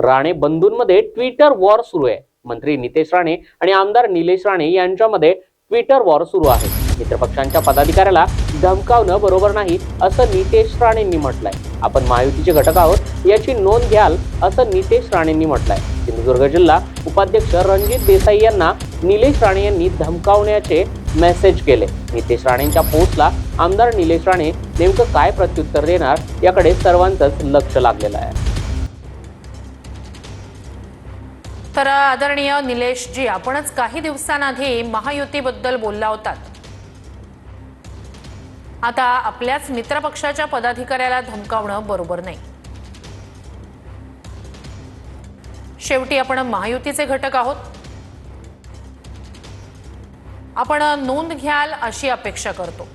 Rane बंधूंमध्ये Twitter war सुरू आहे. मंत्री नितेश राणे आणि आमदार निलेश राणे यांच्यामध्ये ट्विटर वॉर सुरू आहे. मित्रपक्षांच्या पदाधिकाऱ्याला धमकावणं बरोबर नाही असं नितेश राणेंनी म्हटलंय. आपण महायुतीचे घटक आहोत याची नोंद घ्याल असं नितेश राणेंनी म्हटलंय. सिंधुदुर्ग जिल्हा उपाध्यक्ष रणजित देसाई यांना निलेश राणे यांनी धमकावण्याचे मेसेज केले. नितेश राणेंच्या पोस्टला आमदार निलेश राणे नेमकं काय प्रत्युत्तर देणार याकडे सर्वांचंच लक्ष लागलेलं आहे. तर आदरणीय निलेशजी आपणच काही दिवसांआधी महायुतीबद्दल बोलला होतात. आता आपल्याच मित्रपक्षाच्या पदाधिकाऱ्याला धमकावणं बरोबर नाही. शेवटी आपण महायुतीचे घटक आहोत. आपण नोंद घ्याल अशी अपेक्षा करतो.